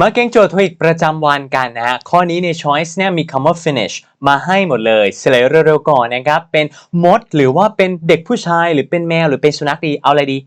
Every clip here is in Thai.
มาเก่งโจทย์ทวิกประจำวันกันนะฮะ ข้อนี้ใน choice เนี่ยมีคำว่า finish มาให้หมดเลยเฉลยเร็วๆก่อนนะครับ เป็นมดหรือว่าเป็นเด็กผู้ชาย หรือเป็นแมวหรือเป็นสุนัขดี เอาอะไรดี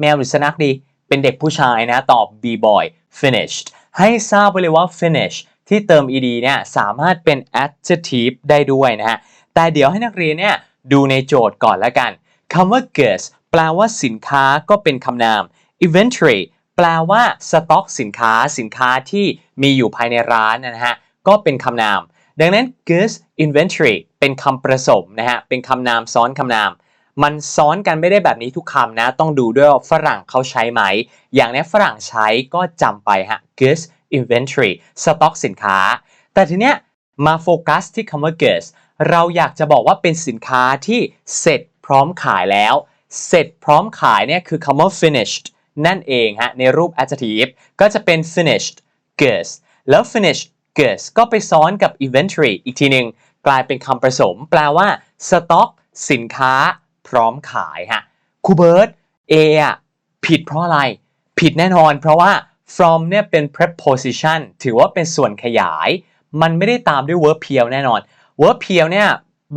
แมวหรือสุนัขดี เป็นเด็กผู้ชายนะ ตอบ b boy finished ให้ทราบไปเลยว่า finish ที่เติม ed เนี่ยสามารถเป็น adjective ได้ด้วยนะฮะ แต่เดี๋ยวให้นักเรียนเนี่ยดูในโจทย์ก่อนแล้วกันคำว่า goods แปลว่าสินค้าก็เป็นคำนาม inventory แปลว่าสต็อกสินค้าสินค้าที่มีอยู่ภายในร้านนะฮะก็เป็นคำนาม ดังนั้น goods inventory เป็นคำประสมนะฮะเป็นคำนามซ้อนคำนาม มันซ้อนกันไม่ได้แบบนี้ทุกคำนะ ต้องดูด้วยว่าฝรั่งเขาใช้ไหม อย่างนี้ฝรั่งใช้ก็จำไปฮะ goods inventory สต็อกสินค้า แต่ทีเนี้ยมาโฟกัสที่คำว่า goods เราอยากจะบอกว่าเป็นสินค้าที่เสร็จพร้อมขายแล้ว เสร็จพร้อมขายเนี่ยคือคำว่า finished นั่นเองฮะในรูป adjective ก็จะเป็น finished goods แล้ว finished goods ก็ไปซ้อนกับ inventory อีกทีหนึ่งกลายเป็นคำผสม แปลว่าสต็อกสินค้า พร้อมขายฮะครูเบิร์ต A อะผิดเพราะอะไร ผิดแน่นอน เพราะว่า from เนี่ยเป็น preposition ถือว่าเป็นส่วนขยาย มันไม่ได้ตามด้วย verb เพียวแน่นอน verb เพียวเนี่ย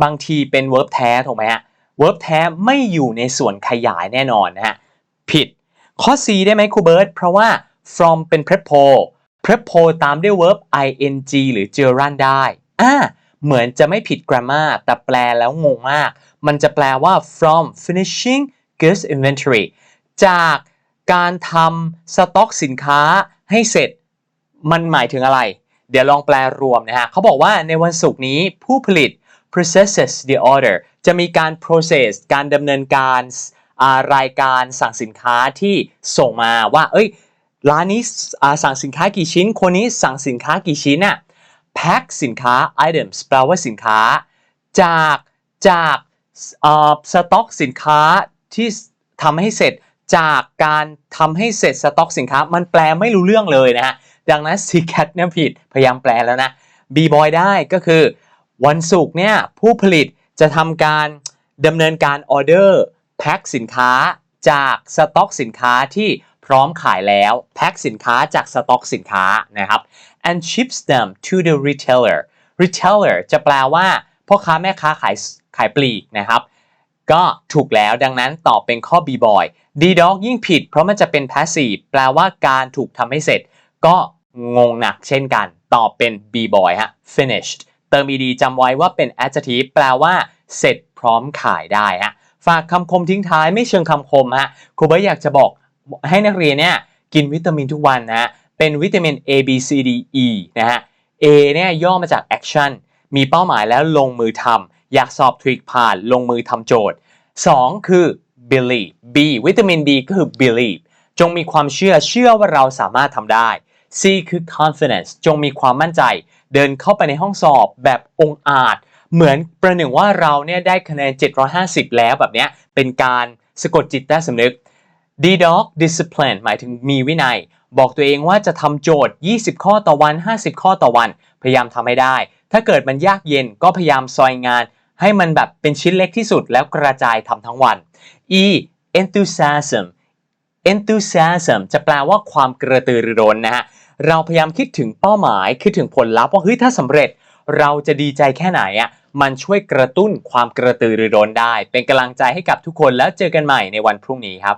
บางทีเป็น verb แท้ถูกไหมฮะ verb แท้ไม่อยู่ในส่วนขยายแน่นอนนะฮะผิด ข้อ C ได้ไหมครูเบิร์ตเพราะว่า from เป็น prepo prepo ตามด้วย verb ing หรือ gerund ได้อ่าเหมือนจะไม่ผิด grammar แต่แปลแล้วงงมาก มันจะแปลว่า from finishing goods inventory จากการทำสต็อกสินค้าให้เสร็จ มันหมายถึงอะไร เดี๋ยวลองแปลรวมนะฮะเขาบอกว่าในวันศุกร์นี้ผู้ผลิต processes the order จะมีการ process การดำเนินการ รายการสั่งสินค้าที่ส่งมาว่า เอ้ย ร้านนี้สั่งสินค้ากี่ชิ้น คนนี้สั่งสินค้ากี่ชิ้นอะ pack สินค้า items แปลว่าสินค้า จากจากสต็อกสินค้าที่ทำให้เสร็จจากการทำให้เสร็จสต็อกสินค้า มันแปลไม่รู้เรื่องเลยนะฮะดังนั้น c cat เนี่ยผิดพยายามแปลแล้วนะ b boy ได้ก็คือ วันศุกร์เนี่ยผู้ผลิตจะทำการดำเนินการออเดอร์ แพ็คสินค้าจากสต็อกสินค้าที่พร้อมขายแล้วแพ็คสินค้าจากสต็อกสินค้านะครับ and ships them to the retailer retailer จะแปลว่าพ่อค้าแม่ค้าขายขายปลีกนะครับ ก็ถูกแล้วดังนั้นตอบเป็นข้อ b boy d dog ยิ่งผิดเพราะมันจะเป็น passive แปลว่าการถูกทำให้เสร็จ ก็งงหนักเช่นกัน ตอบเป็น b boy ฮะ finished เติม ed จำไว้ว่าเป็น adjective แปลว่า เสร็จพร้อมขายได้ฮะ ฝากคำคมทิ้งท้ายไม่เชิงคำคมฮะครูเบิร์ตอยากจะบอกให้นักเรียนเนี่ยกินวิตามินทุกวันนะเป็นวิตามิน A B C D E นะฮะ A เนี่ยย่อมาจาก action มีเป้าหมายแล้วลงมือทำอยากสอบทริกผ่านลงมือทำโจทย์ 2 คือ believe B วิตามิน B ก็คือ believe จงมีความเชื่อเชื่อว่าเราสามารถทำได้ C คือ confidence จงมีความมั่นใจ เดินเข้าไปในห้องสอบแบบองอาจ เหมือนประหนึ่งว่าเราเนี่ยได้คะแนน 750 แล้วแบบเนี้ยเป็นการสะกดจิตใต้สำนึก D dog discipline หมายถึงมีวินัย บอกตัวเองว่าจะทำโจทย์ 20 ข้อต่อวัน 50 ข้อต่อวัน พยายามทำให้ได้ ถ้าเกิดมันยากเย็นก็พยายามซอยงาน ให้มันแบบเป็นชิ้นเล็กที่สุดแล้วกระจายทำทั้งวัน E enthusiasm enthusiasm จะแปลว่าความกระตือรือร้นนะฮะ เราพยายามคิดถึงเป้าหมาย คิดถึงผลลัพธ์ว่าเฮ้ยถ้าสำเร็จ เราจะดีใจแค่ไหนอะมันช่วยกระตุ้นความกระตือรือร้นได้ เป็นกำลังใจให้กับทุกคนแล้วเจอกันใหม่ในวันพรุ่งนี้ครับ